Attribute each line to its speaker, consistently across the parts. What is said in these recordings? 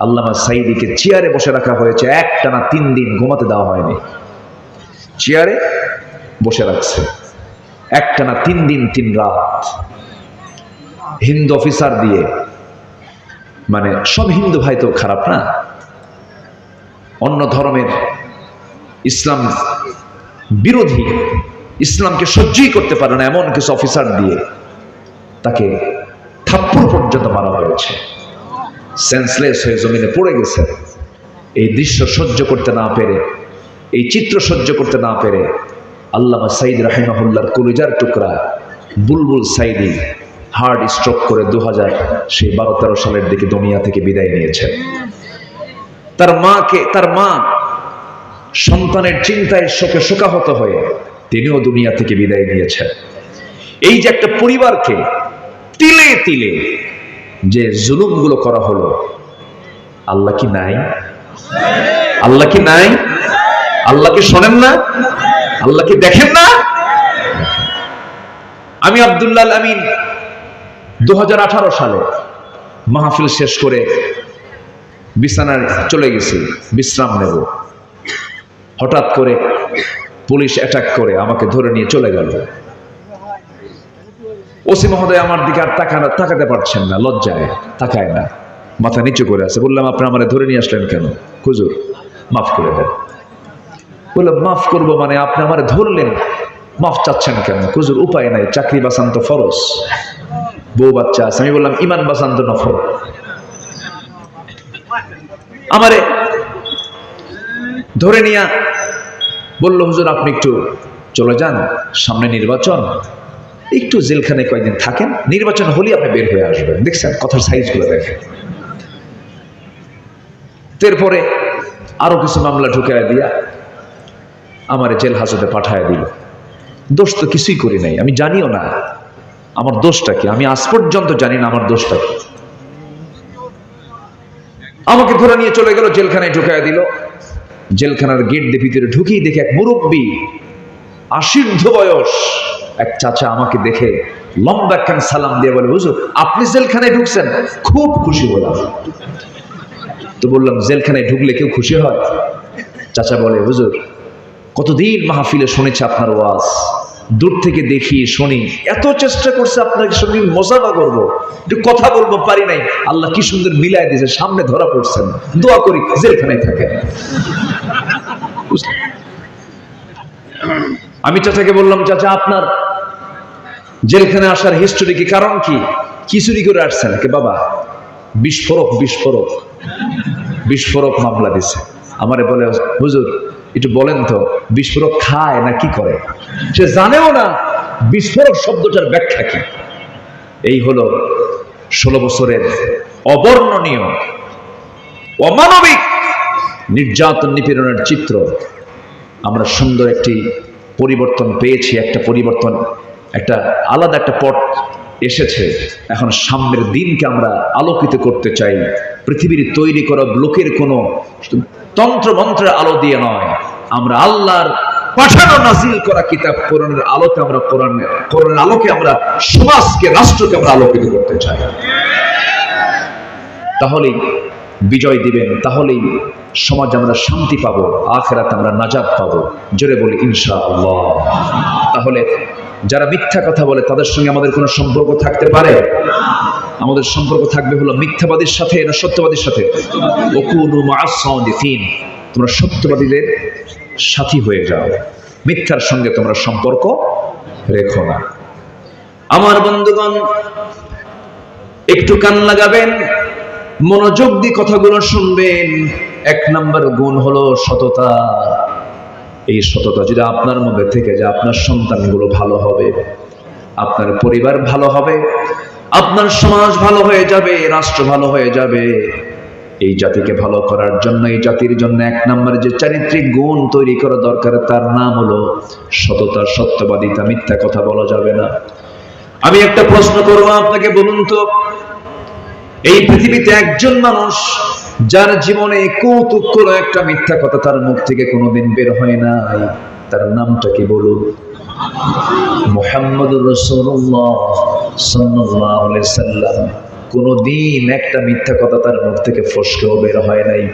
Speaker 1: আল্লামা সাইদিকে চেয়ারে বসে রাখা হয়েছে। একটানা তিন দিন ঘুমাতে দেওয়া হয়নি। চেয়ারে বসে রাখছে। একটানা তিন দিন, তিন রাত। হিন্দু অফিসার দিয়ে। মানে সব হিন্দু ভাই তো খারাপ না? অন্য ধর্মের ইসলাম বিরোধী, ইসলামকে সহ্যই করতে পারে না এমন কিছু অফিসার দিয়ে তাকে থাপ্পড় পর্যন্ত মারা হয়েছে। সেন্সলেস হয়ে জমিনে পড়ে গেছে। এই দৃশ্য সহ্য করতে না পেরে, এই চিত্র সহ্য করতে না পেরে আল্লামা সাইদ রাহিমাহুল্লার কলিজার টুকরা বুলবুল সাইদি হার্ট স্ট্রোক করে দু হাজার সেই বারো তেরো সালের দিকে দুনিয়া থেকে বিদায় নিয়েছেন। তার মাকে, তার মা সন্তানের চিন্তায় শোকে শোকাহত হয়ে তিনিও দুনিয়া থেকে বিদায় নিয়েছেন। এই যে একটা পরিবারকে তিলে তিলে যে জুলুমগুলো করা হলো, আল্লাহ কি নাই? আল্লাহ কি নাই? আল্লাহ কি শোনেন না? আল্লাহ কি দেখেন না? আমি আব্দুল্লাহ আমিন দু হাজার আঠারো সালে মাহফিল শেষ করে বিছানায় চলে গেছি, বিশ্রাম নেব। হঠাৎ করে পুলিশ অ্যাটাক করে আমাকে ধরে নিয়ে চলে গেল। ওসি মহোদয় আমার দিকে আর তাকানো, তাকাতে পারছেন না, লজ্জায়, তাকায় না। মাথা নিচু করে আছে, বললাম, আপনি আমার ধরে নিয়ে আসলেন কেন? হুজুর, মাফ করে দেন। বললাম, মাফ করব মানে আপনি আমার ধরলেন, মাফ চাচ্ছেন কেন? হুজুর, উপায় নাই, চাকরি বাসান তো ফরজ। বউ বাচ্চা আছে, আমি বললাম, ইমান বাসান তো নফর আমারে ধরে নিয়া বলল, হুজুর, আপনি একটু চলে যান, সামনে নির্বাচন। একটু জেলখানে কয়েকদিন থাকেন, নির্বাচন হলেই আপনি বের হয়ে আসবেন। দেখছেন, কথার সাইজগুলো দেখেন। এরপরে আরও কিছু মামলা ঢুকায় দিয়া আমার জেল হাজতে পাঠায় দিল। দোষ তো কিছুই করি নাই, আমি জানিও না। আমার দোষটা কি? আমি আজ পর্যন্ত জানি না আমার দোষটা কি। আমাকে ধরে নিয়ে চলে গেল, জেলখানায় ঢুকায় দিল। জেলখানার গেট দিয়ে ভিতরে ঢুকিয়ে দেখে এক মুরব্বী আশীর্ধ বয়স। এক চাচা আমাকে দেখে লম্বা একখান সালাম দিয়ে বলে, হুজুর, আপনি জেলখানায় ঢুকছেন? খুব খুশি হলাম। তো বললাম, জেলখানায় ঢুকলে কেউ খুশি হয়? চাচা বলে, হুজুর, কতদিন মাহফিলে শুনেছে আপনার ওয়াজ। দূর থেকে দেখি, শুনি। এত চেষ্টা করছে আপনাকে সঙ্গে মজাবা করব। একটু কথা বলব, পারি নাই। আল্লাহ কি সুন্দর মিলাই দিয়েছে, সামনে ধরা পড়ছেন দোয়া করি, জেলখানায় থাকে। আমি চাচাকে বললাম, চাচা, আপনার জেলখানে আসার হিস্টোরি কি? কারণ কি? কি চুরি করে আসছেন? কে বাবা, বিস্ফোরক বিস্ফোরক বিস্ফোরক মামলা দিছে। আমারে বলে, হুজুর, একটু বলেন তো, বিস্ফোরক খায় না কি করে? সে জানেও না, বিস্ফোরক শব্দটার ব্যাখ্যা কি? এই হলো ষোলো বছরের অবর্ণনীয়, অমানবিক, নির্যাতন নিপীড়নের চিত্র। আমরা সুন্দর একটি পরিবর্তন পেয়েছি, একটা পরিবর্তন একটা আলাদা একটা পথ এসেছে। এখন সামনের দিনকে আমরা আলোকিত করতে চাই। পৃথিবীর তৈরি করা লোকের কোনো তন্ত্র মন্ত্রের আলো দিয়ে নয়। আমরা আল্লাহর পাঠানো নাজিল করা কিতাব কোরআনের আলোতে আমরা কোরআন, কোরআনের আলোকে আমরা সমাজকে, রাষ্ট্রকে আমরা আলোকিত করতে চাই। তাহলেই বিজয় দিবেন, তাহলেই সমাজ আমরা শান্তি পাবো, আখেরাতে আমরা নাজাদ পাবো। জোরে বলি ইনশা আল্লাহ তাহলে যারা মিথ্যা কথা বলে, তাদের সঙ্গে আমাদের কোনো সম্পর্ক থাকতে পারে? আমাদের সম্পর্ক থাকবে হলো মিথ্যাবাদীর সাথে না সত্যবাদীর সাথে? তোমরা সত্যবাদীদের সাথী হয়ে যাও। মিথ্যার সঙ্গে তোমরা সম্পর্ক রেখো না। আমার বন্ধুগণ, একটু কান লাগাবেন, মনোযোগ দিয়ে কথাগুলো শুনবেন। এক নম্বর গুণ হলো সততা। এই সততা যদি আপনার মধ্যে থেকে যে আপনার সন্তানগুলো ভালো হবে, আপনার পরিবার ভালো হবে, আপনার সমাজ ভালো হয়ে যাবে, রাষ্ট্র ভালো হয়ে যাবে। এই জাতিকে ভালো করার জন্য, এই জাতির জন্য এক নম্বরে যে চারিত্রিক গুণ তৈরি করা দরকার, তার নাম হলো সততা, সত্যবাদিতা, মিথ্যা কথা বলা যাবে না। আমি একটা প্রশ্ন করব আপনাকে বলুন তো, এই পৃথিবীতে একজন মানুষ যার জীবনে কৌতুক কোনো একটা মিথ্যা কথা তার মুখ থেকে কোনোদিন বের হয় নাই। তার নামটা কি বলুন? মোহাম্মদ রসুল্লাহ সাল্লাম। কোনো দিন একটা মিথ্যা কথা তার মুখ থেকে ফসকেও বের হয় নাই।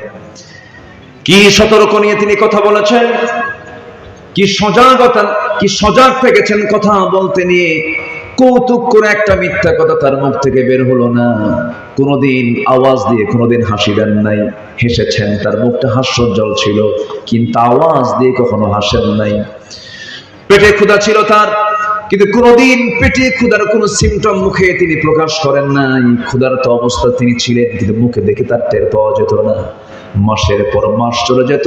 Speaker 1: কি সতর্ক নিয়ে তিনি কথা বলেছেন? কি সজাগতা, কি সজাগ থেকেছেন কথা বলতে নিয়ে? কৌতুক করে একটা মিথ্যা কথা তার মুখ থেকে বের হলো না। কোনোদিন আওয়াজ দিয়ে, কোনোদিন হাসি দেন নাই। হেসেছেন, তার মুখটা হাস্যজ্জ্বল ছিল, কিন্তু আওয়াজ দিয়ে কখনো হাসেন নাই। পেটে ক্ষুধা ছিল তার, কিন্তু কোনোদিন পেটে ক্ষুধার কোনো সিমটম মুখে তিনি প্রকাশ করেন নাই। ক্ষুধার তো অবস্থা তিনি ছিলেন, কিন্তু মুখে দেখে তার টের পাওয়া যেত না। মাসের পর মাস চলে যেত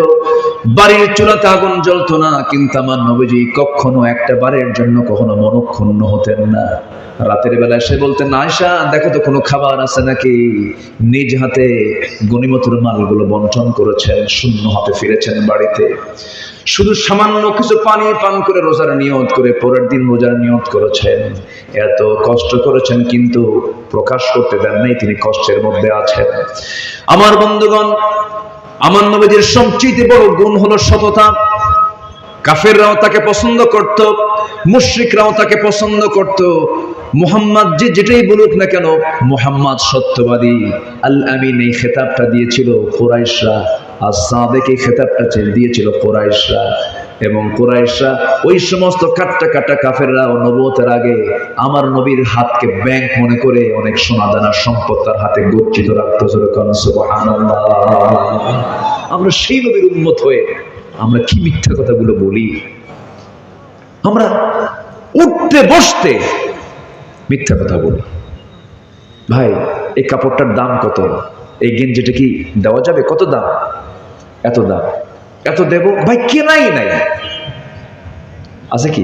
Speaker 1: বাড়ির চুলাতে আগুন জ্বলতো না, কিন্তু আমার নবীজি কখনো একটা বারের জন্য কখনো মনক্ষুণ্ণ হতেন না। রাতের বেলা এসে বলতেন আয়সা দেখো তো কোনো খাবার আছে নাকি? নিজ হাতে গণিমতুর মালগুলো বন্টন করেছেন, শূন্য হাতে ফিরেছেন বাড়িতে। শুধু সামান্য কিছু পানি পান করে রোজার নিয়ত করে পরের দিন রোজার নিয়ত করেছেন। এত কষ্ট করেছেন কিন্তু প্রকাশ করতে দেন নাই, তিনি কষ্টের মধ্যে আছেন। আমার বন্ধুগণ আমার নবীজির সবচেয়ে বড় গুণ হলো সততা। কাফেররাও তাকে পছন্দ করত, মুশরিকরাও তাকে পছন্দ করত। মুহাম্মদ যে যেটাই বলুক না কেন, মোহাম্মদ সত্যবাদী। আল আমিন এই খেতাবটা দিয়েছিল ফোরাইশরা আর সাদেক এই খেতাবটা দিয়েছিল কোরাইশরা। এবং কোরাইশরা ওই সমস্ত কাট্টা কাটা কাফেররা নবতের আগে আমার নবীর হাতকে ব্যাংক মনে করে অনেক সোনা দানা সম্পদ তার হাতে গচ্ছিত রাখতো। আমরা সেই নবীর উন্মত হয়ে আমরা কি মিথ্যা কথাগুলো বলি? আমরা উঠতে বসতে মিথ্যা কথা বলি। ভাই, এই কাপড়টার দাম কত? এই গেঞ্জিটা কি দেওয়া যাবে? কত দাম? এত দাম। এত দেব? ভাই, কেনাই নাই। আছে কি?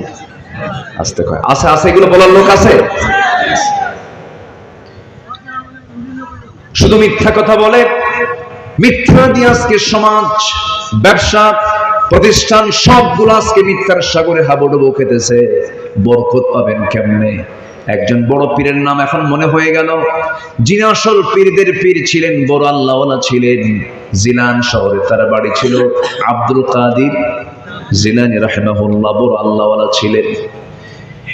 Speaker 1: আসতে কয়? আছে আছে, এগুলো বলার লোক আছে? শুধু মিথ্যা কথা বলে। মিথ্যা দিয়ে আজকে সমাজ, ব্যবসা, প্রতিষ্ঠান, সবগুলো আজকে মিথ্যার সাগরে হাবুডুবু খেতেছে। বরকত পাবেন কেমনে? একজন বড় পীরের নাম এখন মনে হয়ে গেল। যিনি আসল পীরদের পীর ছিলেন, বড় আল্লাহওয়ালা ছিলেন। জিলান শহরে তার বাড়ি ছিল আব্দুল কাদির। জিলানি রাহমাহুল্লাহ বড় আল্লাহওয়ালা ছিলেন।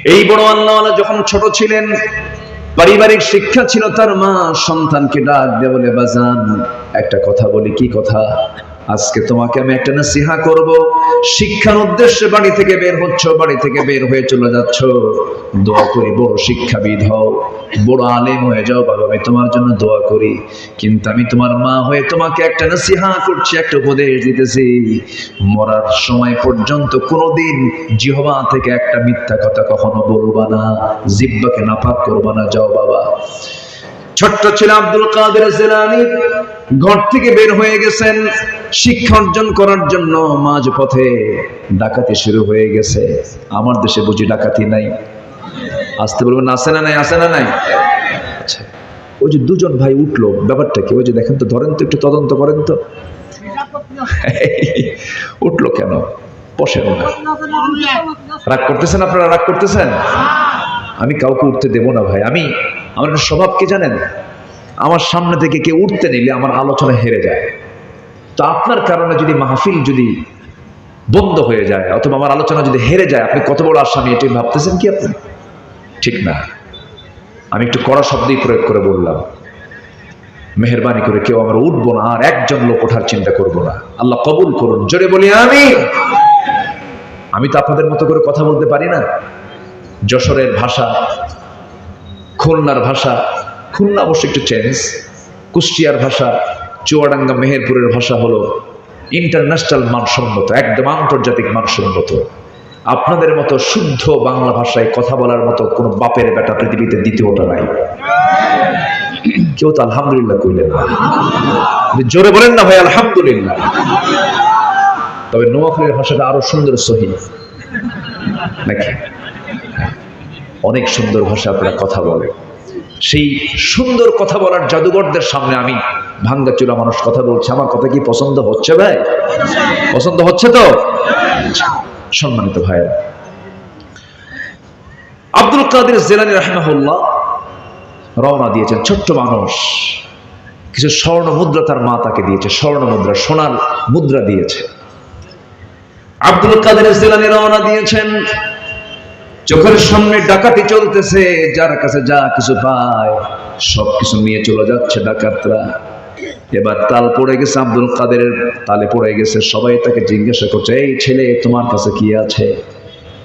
Speaker 1: এই বড় আল্লাহওয়ালা যখন ছোট ছিলেন, পারিবারিক শিক্ষা ছিল তার মা সন্তানকে ডাক দিয়ে বলে, বাজান, একটা কথা বলি, কি কথা? আজকে তোমাকে আমি একটা নাসিহা করব। শিক্ষার উদ্দেশ্যে বাড়ি থেকে বের হচ্ছ, বাড়ি থেকে বের হয়ে চলে যাচ্ছ। দোয়া করি বড় শিক্ষাবিদ হও। বড় আলেম হয়ে যাও বাবা, আমি তোমার জন্য দোয়া করি। কিন্তু আমি তোমার মা হয়ে তোমাকে একটা নাসিহা করছি, একটা উপদেশ দিতেছি। মরার সময় পর্যন্ত কোনোদিন জিহবা থেকে একটা মিথ্যা কথা কখনো বলবা না জিব্বাকে নাপাক করবা না। যাও বাবা। ছোট্ট ছিল আব্দুল কাদের জেলানি ঘর থেকে বের হয়ে গেছেন শিক্ষা অর্জন করার জন্য মাঝ পথে। ডাকাতি শুরু হয়ে গেছে। আমার দেশে বুঝি ডাকাতি নাই। আসতে বলবেন আসে না নাই আসে না নাই? আচ্ছা ওই যে দুজন ভাই উঠল, ব্যাপারটা কি? ওই যে দেখেন তো, ধরেন তো একটু তদন্ত করেন তো। উঠল কেন? বসেন রাগ করতেছেন আপনারা? রাগ করতেছেন? আমি কাউকে উঠতে দেব না ভাই। আমি আমার একটা স্বভাব কি জানেন? আমার সামনে থেকে কেউ উঠতে নিলে আমার আলোচনা হেরে যায়। তো আপনার কারণে যদি মাহফিল যদি বন্ধ হয়ে যায়, অথবা আমার আলোচনা যদি হেরে যায়, আপনি কত বড় আসামি, এটাই ভাবতেছেন কি আপনি? ঠিক না। আমি একটু কড়া শব্দই প্রয়োগ করে বললাম, মেহরবানি করে কেউ আমরা উঠবো না, আর একজন লোক ওঠার চিন্তা করব না। আল্লাহ কবুল করুন, জোরে বলি আমি আমি তো আপনাদের মতো করে কথা বলতে পারি না। যশোরের ভাষা খুলনার ভাষা, খুলনা অবশ্য একটু চেঞ্জ। কুষ্টিয়ার ভাষা, চুয়াডাঙ্গা, মেহেরপুরের ভাষা হলো ইন্টারন্যাশনাল মানসম্মত, একদম আন্তর্জাতিক মানসম্মত। আপনাদের মতো শুদ্ধ বাংলা ভাষায় কথা বলার মতো কোনো বাপের বেটা পৃথিবীতে দ্বিতীয়টা নাই। কেউ তো আলহামদুলিল্লাহ কইলেন জোরে বলেন না ভাই, আলহামদুলিল্লাহ। তবে নোয়াখালীর ভাষাটা আরও সুন্দর সহি। নাকি? অনেক সুন্দর ভাষা আপনারা কথা বলে সেই সুন্দর কথা বলার জাদুঘরদের সামনে আমি ভাঙ্গা চূড়া মানুষ কথা বলছে। আমার কথা কি পছন্দ হচ্ছে ভাই? পছন্দ হচ্ছে তো? সম্মানিত ভাই আব্দুল কাদের জেলানি রাহমাহুল্লাহ রওনা দিয়েছেন ছোট্ট মানুষ। কিছু স্বর্ণ মুদ্রা তার মা তাকে দিয়েছে, স্বর্ণ মুদ্রা, সোনার মুদ্রা দিয়েছে। আব্দুল কাদের জেলানি রওনা দিয়েছেন চোখের সামনে ডাকাতি চলতেছে, যার কাছে যা কিছু পায় সব কিছু নিয়ে চলে যাচ্ছে ডাকাতরা। এবার তাল পড়ে গেছে আব্দুল কাদেরের তালে পড়ে গেছে, সবাই তাকে জিজ্ঞাসা করছে, এই ছেলে, তোমার কাছে কি আছে?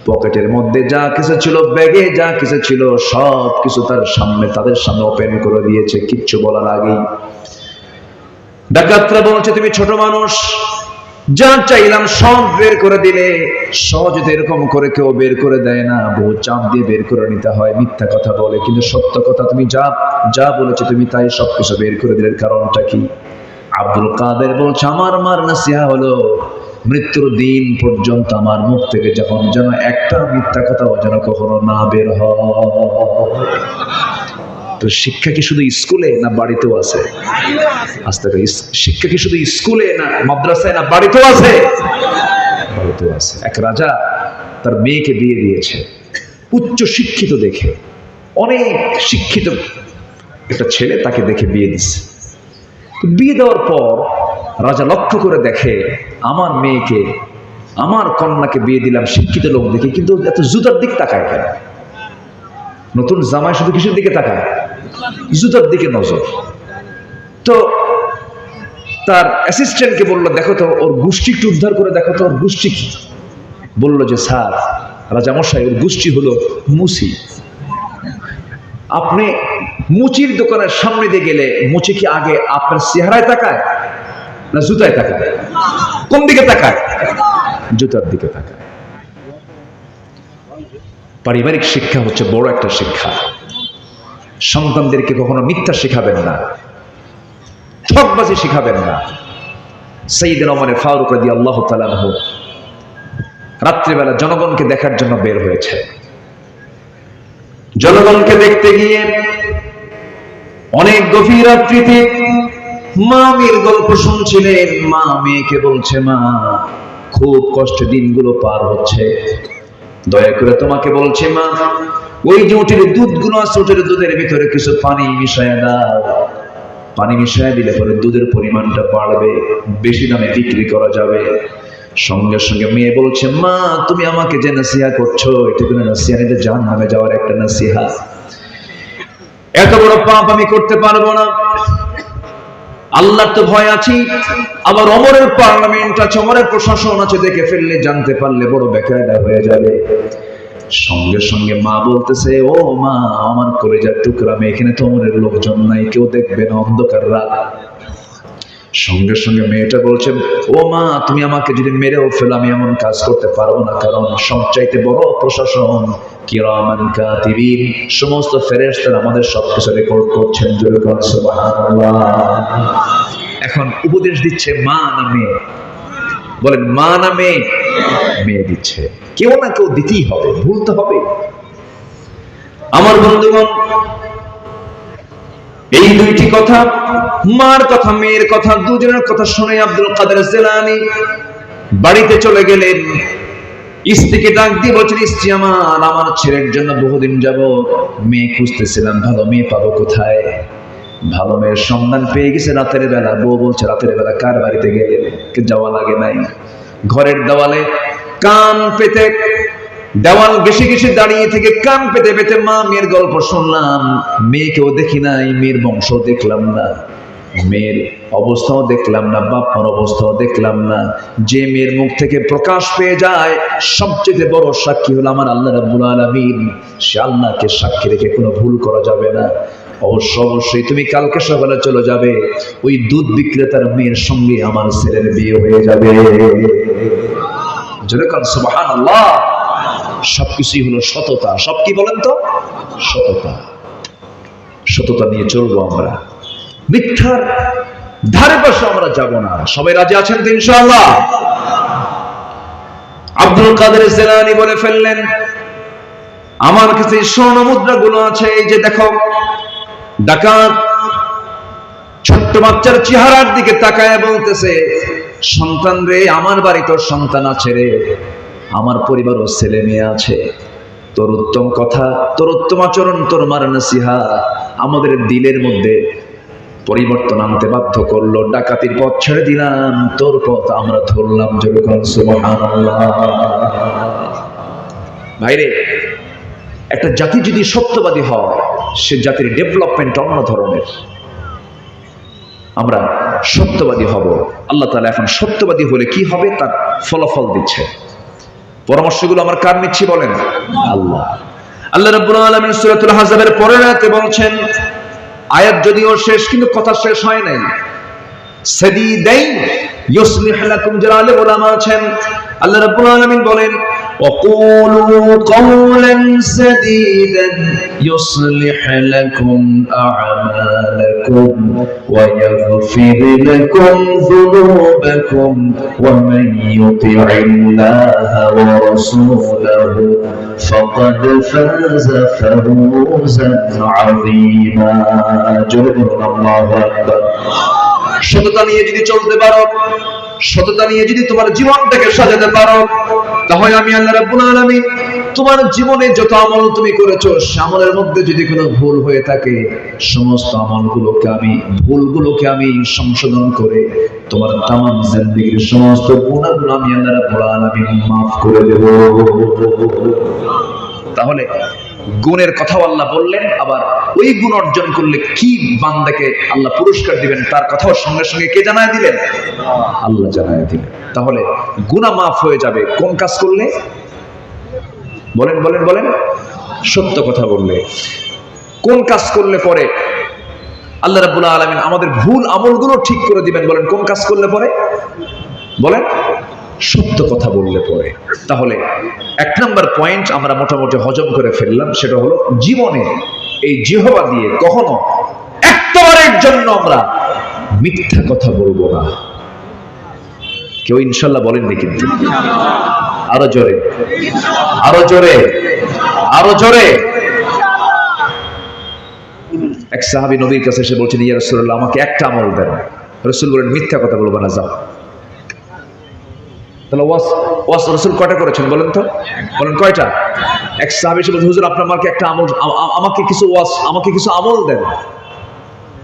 Speaker 1: পকেটের মধ্যে যা কিছু ছিল, ব্যাগে যা কিছু ছিল সব কিছু তার সামনে, তাদের সামনে ওপেন করে দিয়েছে, কিচ্ছু বলার আগেই। ডাকাতরা বলছে, তুমি ছোট মানুষ যা চাইলাম, সব বের করে দিলে। সহজে এরকম করে কেউ বের করে দেয় না। বহু চাপ দিয়ে বের করে নিতে হয়, মিথ্যা কথা বলে। কিন্তু সত্য কথা তুমি যা যা বলেছ তুমি তাই সবকিছু বের করে দিলে। কারণটা কি? আব্দুল কাদের বলছে, আমার মার নাসিহা হলো, মৃত্যুর দিন পর্যন্ত আমার মুখ থেকে যখন যেন একটা মিথ্যা কথাও যেন কখনো না বের হয়। তো শিক্ষা কি শুধু স্কুলে না বাড়িতেও আছে? আস্তে শিক্ষা কি শুধু স্কুলে না মাদ্রাসায় না বাড়িতেও আছে? বাড়িতেও আছে। এক রাজা তার মেয়েকে বিয়ে দিয়েছে। উচ্চ শিক্ষিত দেখে, অনেক শিক্ষিত একটা ছেলে তাকে দেখে বিয়ে দিচ্ছে তো বিয়ে দেওয়ার পর রাজা লক্ষ্য করে দেখে, আমার মেয়েকে, আমার কন্যাকে বিয়ে দিলাম শিক্ষিত লোক দেখে, কিন্তু এত জুতার দিক তাকায় কেন? নতুন জামাই শুধু কিসের দিকে তাকায়? জুতার দিকে নজর। তো তার অ্যাসিস্ট্যান্টকে বলল, দেখো তো, ওর গোষ্ঠী একটু উদ্ধার করে দেখো তো, ওর গোষ্ঠী কি? বলল যে, স্যার, রাজামশাই, ওর গোষ্ঠী হলো মুসি আপনি মুচির দোকানের সামনে দিয়ে গেলে মুচি কি আগে আপনার চেহারায় তাকায় না জুতায় তাকায়? কোন দিকে তাকায়? জুতার দিকে তাকায়। পারিবারিক শিক্ষা হচ্ছে বড় একটা শিক্ষা। সন্তানদেরকে কখনো মিথ্যা শেখাবেন না ঠকবাজি শিখাবেন না। সেইদিন অমরে ফারুক রাদি আল্লাহ তালাহ রাত্রিবেলা জনগণকে দেখার জন্য বের হয়েছে। জনগণকে দেখতে গিয়ে অনেক গভীর রাত্রিতে মা মেয়ের গল্প শুনছিলেন। মা মেয়েকে বলছে, মা, খুব কষ্টে দিনগুলো পার হচ্ছে। দয়া করে তোমাকে বলছে, মা ওই যে উঠের দুধগুলো আছে উঠের দুধের ভিতরে কিছু পানি মিশায় পানি মিশায় দিলে পরে দুধের পরিমাণটা বাড়বে, বেশি দামে বিক্রি করা যাবে। সঙ্গে সঙ্গে মেয়ে বলছে, মা, তুমি আমাকে যে নাসিহা করছ এটা নাসিহা নিতে জান নামে যাওয়ার একটা নাসিহা। এত বড় পাপ আমি করতে পারব না। আল্লাহর তো ভয় আছি আবার অমরের পার্লামেন্ট আছে, অমরের প্রশাসন আছে, দেখে ফেললে জানতে পারলে বড় বেকায়দা হয়ে যাবে। সঙ্গে সঙ্গে মা বলতেছে, ও মা, আমার কলেজার টুকরা মেয়ে, এখানে তো লোকজন নাই, কেউ দেখবে না, অন্ধকার রাত। সঙ্গে সঙ্গে মেয়েটা বলছে, ও মা, তুমি আমাকে যদি মেরেও ফেলো, আমি এমন কাজ করতে পারব না, কারণ সবচাইতে বড় প্রশাসন কিরামান কাতিবিন, সমস্ত ফেরেশতারা আমাদের সবকিছু রেকর্ড করছেন এখন উপদেশ দিচ্ছে মা না মেয়ে। বলেন, মা না মেয়ে মেয়ে দিচ্ছে। কেউ না কেউ দিতেই হবে ভুলতে হবে। আমার বন্ধুগণ, এই দুইটি কথা, মার কথা, মেয়ের কথা, দুজনের কথা শুনে আব্দুল কাদের জেলানি বাড়িতে চলে গেলেন। স্ত্রীকে ডাক দিয়ে বলছেন, স্ত্রী আমার আমার ছেলের জন্য বহুদিন যাব মেয়ে খুঁজতেছিলাম। ভালো মেয়ে পাবো কোথায়? ভালো মেয়ের সন্ধান পেয়ে গেছে রাতের বেলা। বউ বলছে, রাতের বেলা কার বাড়িতে গেলে যাওয়া লাগে নাই? ঘরের দেওয়ালে কান পেতে দেওয়াল ঘেসে ঘেসে দাঁড়িয়ে থেকে কান পেতে পেতে মা মেয়ের গল্প শুনলাম। মেয়েকেও দেখি নাই, মেয়ের বংশ দেখলাম না, মেয়ের অবস্থাও দেখলাম না বাপ্পার অবস্থাও দেখলাম না। যে মেয়ের মুখ থেকে প্রকাশ পেয়ে যায়, সবচেয়ে বড় সাক্ষী হলো আমার আল্লাহ রাব্বুল আলামিন। সে আল্লাহকে সাক্ষী রেখে কোনো ভুল করা যাবে না। অবশ্য অবশ্যই। তুমি কালকে সকালে চলে যাবে। ওই দুধ বিক্রেতার মেয়ের সঙ্গে আমার ছেলের বিয়ে হয়ে যাবে। সবকিছুই হলো সততা। সব কি বলেন তো? সততা। সততা নিয়ে চলবো আমরা। মিথ্যার ধারে পাশে আমরা যাব না। সবাই রাজি আছেন তো ইনশাআল্লাহ? আব্দুল কাদের জেলানি বলে ফেললেন, আমার কাছে স্বর্ণ মুদ্রা গুলো আছে। এই যে দেখো ডাকাত ছোট্ট বাচ্চার চেহারার দিকে তাকায় বলতেছে, সন্তান রে, আমার বাড়ি তোর সন্তান আছে রে। আমার পরিবারও ছেলে মেয়ে আছে। তোর উত্তম কথা, তোর উত্তম আচরণ, তোর মার নাসিহা আমাদের দিলের মধ্যে পরিবর্তন আনতে বাধ্য করল। ডাকাতির পথ ছেড়ে দিলাম, তোর পথ আমরা ধরলাম ভাইরে, একটা জাতি যদি সত্যবাদী হয় সে জাতির ডেভেলপমেন্ট অন্য ধরনের। আমরা সত্যবাদী হব। আল্লাহ তালা এখন সত্যবাদী হলে কি হবে? তার ফলাফল দিচ্ছে। পরামর্শগুলো আমার কার নিচ্ছি বলেন? আল্লাহ। আল্লাহ রাব্বুল আলামিন সূরাতুল হাজাবের পরের আয়াতে বলছেন, আয়াত যদিও শেষ, কিন্তু কথা শেষ হয় নাই। সাদিদাইন ইউসলিহ লাকুম আলেম ওলামা আছেন, আল্লাহ রাব্বুল আলামিন বলেন وقولوا قولا سديدا يصلح لكم أعمالكم ويغفر لكم ذنوبكم ومن يطع الله ورسوله فقد فاز فوزا عظيما جل الله أكبر সততা নিয়ে যদি চলতে পারো সততা নিয়ে যদি তোমার জীবনটাকে সাজাতে পারো, তাহলে আমি আল্লাহ রাব্বুল আলামিন তোমার জীবনে যত আমল তুমি করেছ আমলের মধ্যে যদি কোনো ভুল হয়ে থাকে, সমস্ত আমলগুলোকে আমি, ভুলগুলোকে আমি সংশোধন করে তোমার তামাম জিন্দেগীর সমস্ত গুণাগুলো আমি আল্লাহ রাব্বুল আলামিন মাফ করে দেব। তাহলে গুণের কথাও আল্লাহ বললেন, আবার ওই গুণ অর্জন করলে কি বান্দাকে আল্লাহ পুরস্কার দিবেন, তার কথাও সঙ্গে সঙ্গে কে জানায় দিলেন? আল্লাহ জানায় দিলেন। তাহলে গুণা মাফ হয়ে যাবে, কোন কাজ করলে? বলেন বলেন বলেন। সত্য কথা বললে। কোন কাজ করলে পরে? আল্লাহ রাব্বুল আলামিন আমাদের ভুল আমলগুলো ঠিক করে দিবেন, বলেন, কোন কাজ করলে পরে? বলেন। সত্য কথা বললে পরে। তাহলে এক নম্বর পয়েন্ট আমরা মোটামুটি হজম করে ফেললাম, সেটা হলো জীবনে এই জিহবা দিয়ে কখনো একবারের জন্য আমরা মিথ্যা কথা বলব না। কেউ ইনশাল্লাহ বলেননি কিন্তু। আরও জোরে। আরও জোরে। আরও জোরে। এক সাহাবী নবীর কাছে এসে বলছেন, ইয়া রাসূলুল্লাহ, আমাকে একটা আমল দেন। রসুল বলেন, মিথ্যা কথা বলব না, যাও। তাহলে ওয়াস ওয়াস রসুল কয়টা করেছেন বলেন তো? বলেন কয়টা? এক সাহাবী বলছেন হুজুর আপনি আমাকে একটা আমল আমাকে কিছু ওয়াস, আমাকে কিছু আমল দেন।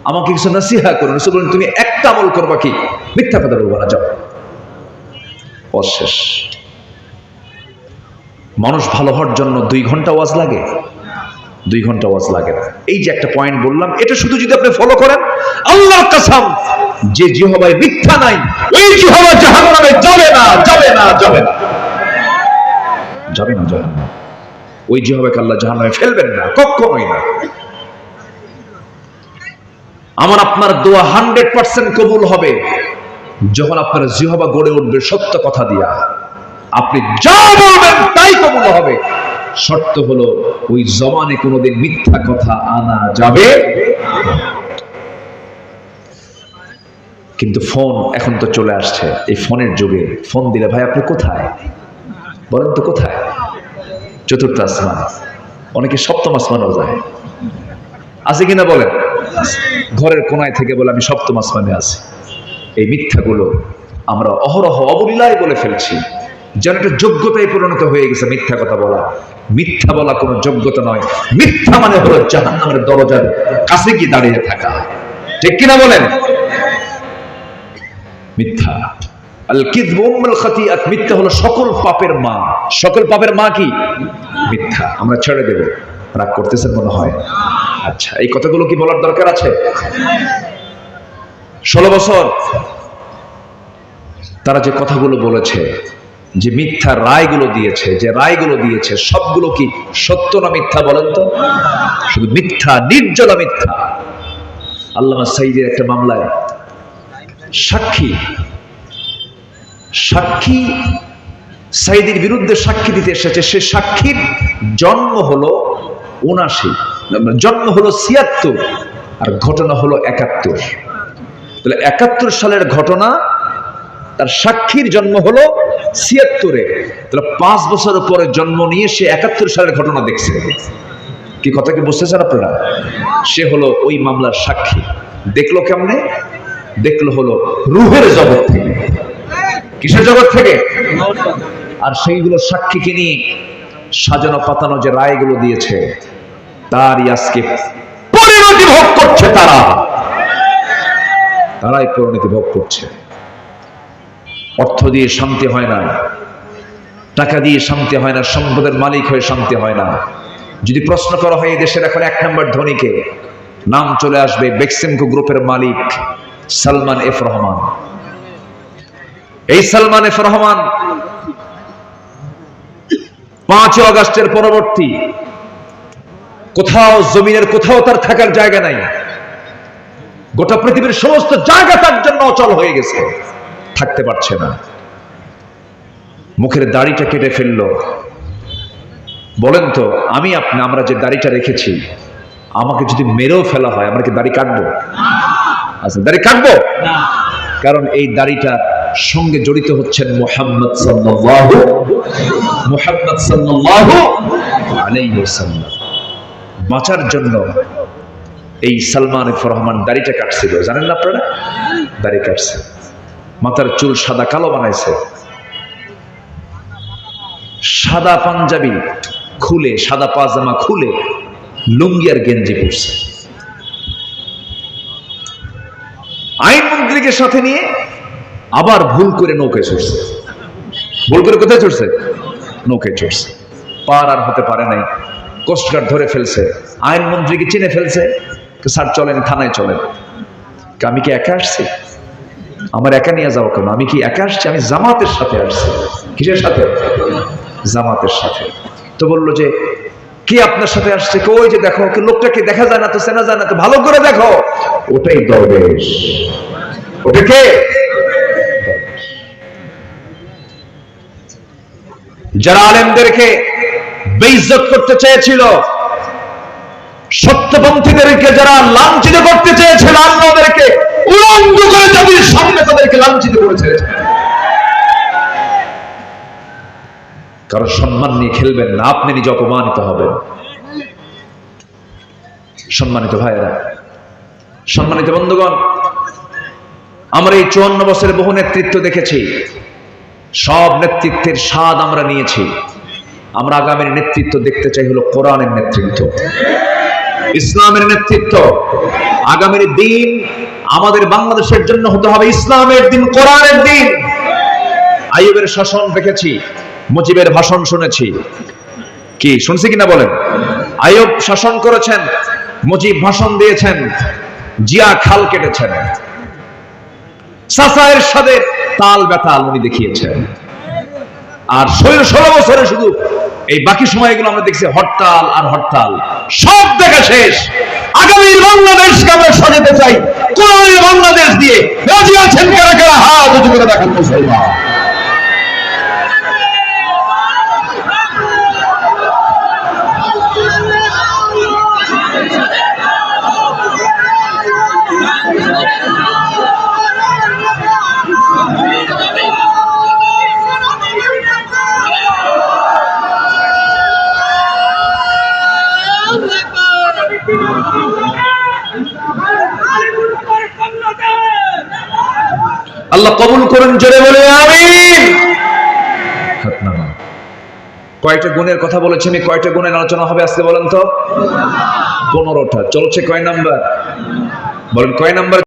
Speaker 1: আমাকে কিছু নসিহা করুন। রসুল বলেন, তুমি একটা আমল করবা কি? মিথ্যা কথা বলব না, যাও। অশেষ মানুষ ভালো হওয়ার জন্য দুই ঘণ্টা ওয়াজ লাগে। দুই ঘণ্টা ওয়াজ লাগে না। এই যে একটা পয়েন্ট বললাম, এটা শুধু যদি আপনি ফলো করেন, আল্লাহর কাসাম, যে জিহবায় মিথ্যা নাই, ওই জিহবা জাহান্নামে যাবে না যাবে না যাবে না। যাবে না জাহান্নামে ওই জিহবাকে আল্লাহ জাহান্নামে ফেলবেন না, কখনোই না। আমার আপনার দোয়া হান্ড্রেড পার্সেন্ট কবুল হবে, যখন আপনার জিহবা গড়ে উঠবে সত্য কথা দিয়া। আপনি যা বলবেন তাই কবুল হবে। শর্ত হলো, ওই জমানে কোনোদিন মিথ্যা কথা আনা যাবে কিন্তু ফোন এখন তো চলে আসছে, এই ফোনের যুগে। ফোন দিলে, ভাই, আপনি কোথায়? বলেন তো, কোথায়? চতুর্থ আসমান। অনেকে সপ্তম আসমানও যায়। আছে কিনা বলেন? ঘরের কোনায় থেকে বলে, আমি সপ্তম আসমানে আছি। এই মিথ্যাগুলো আমরা অহরহ অবলীলায় বলে ফেলছি। যেন একটা যোগ্যতায় পরিণত হয়ে গেছে মিথ্যা কথা বলা। মিথ্যা বলা কোনো যোগ্যতা নয়। মিথ্যা মানে হলো জাহান্নামের দরজার কাছে কি দাঁড়িয়ে থাকা। ঠিক কিনা বলেন? মিথ্যা। সকল পাপের মা। সকল পাপের মা কি? মিথ্যা। আমরা ছেড়ে দেব। রাগ করতেছেন মনে হয়। আচ্ছা এই কথাগুলো কি বলার দরকার আছে? ষোলো বছর তারা যে কথাগুলো বলেছে যে মিথ্যা রায়গুলো দিয়েছে, যে রায়গুলো দিয়েছে, সবগুলো কি সত্য না মিথ্যা বলেন তো? শুধু মিথ্যা, নির্জলা মিথ্যা। আল্লামা সাইদের একটা মামলায় সাক্ষী সাক্ষী সাইদির বিরুদ্ধে সাক্ষী দিতে এসেছে। সে সাক্ষীর জন্ম হলো উনাশি জন্ম হলো ছিয়াত্তর আর ঘটনা হলো একাত্তর। তাহলে একাত্তর সালের ঘটনা, তার সাক্ষীর জন্ম হলো ছিয়াত্তরে। তাহলে পাঁচ বছর পরে জন্ম নিয়ে সে একাত্তর সালের ঘটনা দেখছে। কি কথা কি বুঝতেছেন আপনারা? সে হলো ওই মামলার সাক্ষী। দেখল কেমনে? দেখল হলো রুহের জগৎ থেকে। কিসের জগৎ থেকে? আর সেইগুলো সাক্ষীকে নিয়ে সাজানো পাতানো যে রায়গুলো দিয়েছে, তারই আজকে পরিণতি ভোগ করছে তারা। তারাই পরিণতি ভোগ করছে। অর্থ দিয়ে শান্তি হয় না। টাকা দিয়ে শান্তি হয় না, সম্পদের মালিক হয়ে শান্তি হয় না। যদি প্রশ্ন করা হয় দেশের এখন এক নম্বর ধনীকে, নাম চলে আসবে বেক্সিমকো গ্রুপের মালিক সালমান এফ রহমান। এই সালমান এফ রহমান পাঁচই অগাস্টের পরবর্তী, কোথাও জমিনের, কোথাও তার থাকার জায়গা নাই। গোটা পৃথিবীর সমস্ত জায়গা তার জন্য অচল হয়ে গেছে। থাকতে পারছে না। মুখের দাড়িটা কেটে ফেলল। বলেন তো আমি আপনি আমরা যে দাড়িটা রেখেছি আমাকে যদি মেরেও ফেলা হয় আমরা কি দাড়ি কাটবো? আচ্ছা দাড়ি কাটবো? কারণ এই দাড়িটার সঙ্গে জড়িত হচ্ছেন মোহাম্মদ সাল্লাহ মোহাম্মদ আলাইহি বাঁচার জন্য এই সালমান রহমান দাড়িটা কাটছিল। জানেন না আপনারা? দাড়ি কাটছে। মাথার চুল সাদা কালো বানাইছে। সাদা পাঞ্জাবি খুলে, সাদা পাজামা খুলে লুঙ্গি আর গেঞ্জি পরছে। আইনমন্ত্রীকে সাথে নিয়ে আবার ভুল করে নৌকায় চড়ছে। ভুল করে কোথায় চড়ছে? নৌকায় চড়ছে। পার আর হতে পারে নাই কোস্টগার্ড ধরে ফেলছে। আইনমন্ত্রীকে চিনে ফেলছে স্যার চলেন, থানায় চলেন। আমি কি একা আসছি? আমার একা নিয়ে যাব কেন আমি কি একা আসছি? আমি জামাতের সাথে আসছি। কিসের সাথে? জামাতের সাথে। তো বলল যে, কে আপনার সাথে আসছে? কে ওই যে দেখো, কি লোকটাকে দেখা যায় না তো, চেনা যায় না তো, ভালো করে দেখো। ওটাই দরবেশ। ওটা কে? যারা আলেমদেরকে বেইজ্জত করতে চেয়েছিল, সত্যপন্থীদেরকে যারা লাঞ্ছিত করতে চেয়েছিল, আল্লাহদেরকে উলঙ্গ করে জাতির সামনে তাদেরকে লাঞ্ছিত করেছে কারও সম্মান নিয়ে খেলবেন না, আপনি নিজে অপমানিত হবেন। সম্মানিত ভাইয়েরা, সম্মানিত বন্ধুগণ, আমরা এই চুয়ান্ন বছরের বহু নেতৃত্ব দেখেছি। সব নেতৃত্বের স্বাদ আমরা নিয়েছি। আমরা আগামীর নেতৃত্ব দেখতে চাই হলো কোরআনের নেতৃত্ব। ইসলামের নেতৃত্ব আগামীর দিন আমাদের বাংলাদেশের জন্য হতে হবে ইসলামের দিন, কোরআনের দিন। আইয়ুবের শাসন দেখেছি, মুজিবের ভাষণ শুনেছি। কি, শুনছি কিনা বলেন? আইয়ুব শাসন করেছেন, মুজিব ভাষণ দিয়েছেন, জিয়া খাল কেটেছেন। সাসায়ের সাথে তাল বেতাল উনি দেখিয়েছেন। আর ষোলো ষোলো বছরে শুধু এই বাকি সময়গুলো আমরা দেখছি হরতাল আর হরতাল। সব দেখা শেষ। আগামী বাংলাদেশকে আমরা সাজাতে চাই। কোন বাংলাদেশ দিয়ে। রাজি আছেন কারা কারা? হাত উঁচু করে দেখান মুসলমান। আল্লাহ কবুল করুন, জোরে বলে আমিন হাত। কয়টা গুণের কথা বলেছেন আমি কয়টা গুণের আলোচনা হবে আজকে বলেন তো পনেরোটা, চলছে কয় নাম্বার বলেন কয় নাম্বার